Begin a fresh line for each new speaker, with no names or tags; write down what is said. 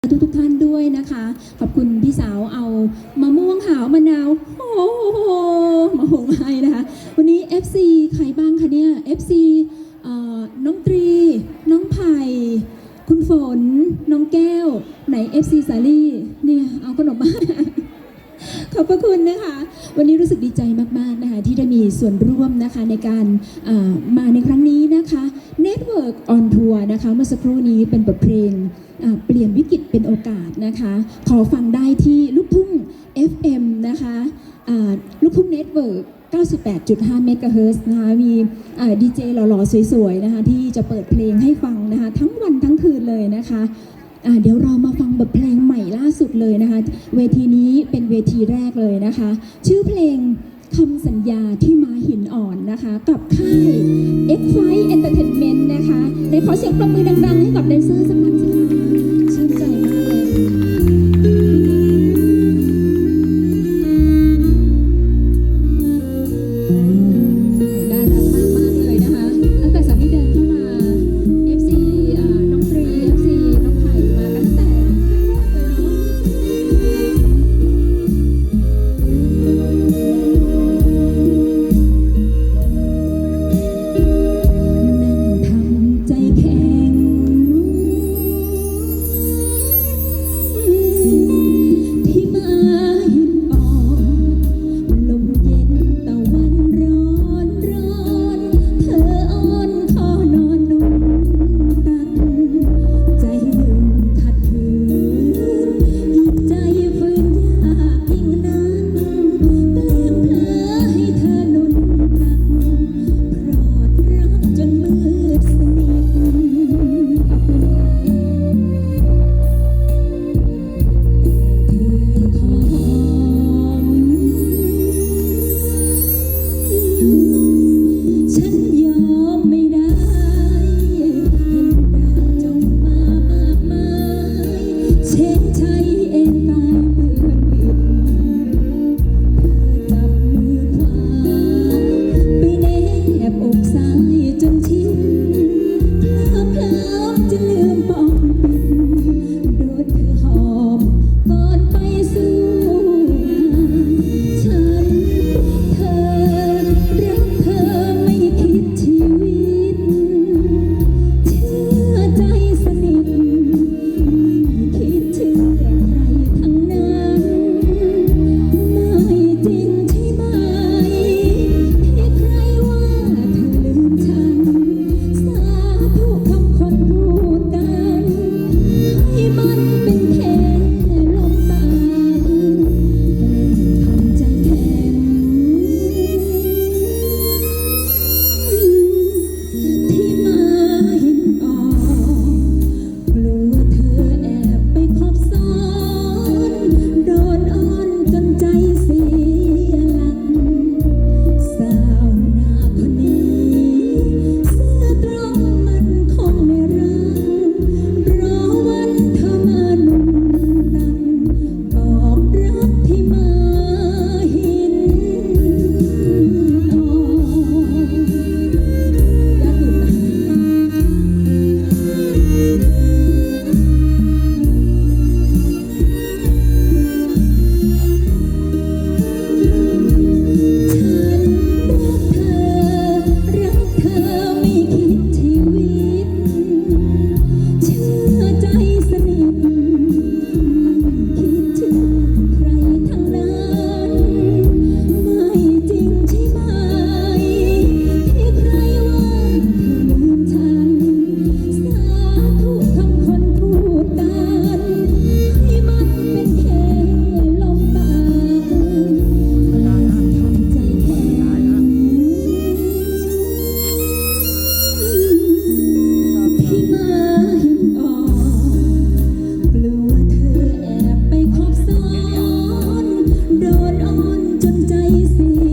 ทุกทุกท่านด้วยนะคะ ขอบคุณพี่สาวเอามะม่วงหาวมะนาวโอ้โหมาหงให้นะคะ วันนี้ FC ใครบ้างคะเนี่ย FC เอ่อน้องตรี น้องไผ่คุณฝน น้องแก้ว ไหน FC สาลี่เนี่ยเอาขนมมา อบพระคุณนะคะ วันนี้รู้สึกดีใจมากๆนะคะที่ได้มีส่วนร่วมนะคะในการมาในครั้งนี้นะคะ Network on Tour นะคะเมื่อสักครู่นี้เป็นบทเพลงเปลี่ยนวิกฤตเป็นโอกาสนะคะ ขอฟังได้ที่ลูกทุ่ง FM นะคะลูกทุ่งเน็ตเวิร์ก98.5 เมกะเฮิรตซ์นะคะ มีดีเจหล่อๆ สวยๆ นะคะ ที่จะเปิดเพลงให้ฟังนะคะ ทั้งวันทั้งคืนเลยนะคะ เดี๋ยวเรามาฟังบทเพลงใหม่ล่าสุดเลยนะคะ เวทีนี้เป็นเวทีแรกเลยนะคะ ชื่อเพลงคำสัญญาที่มาหินอ่อนนะคะ กับค่าย X5 Entertainment นะคะในขอเสียงปรบมือดังๆ ให้กับแดนเซอร์สักครั้ง easy.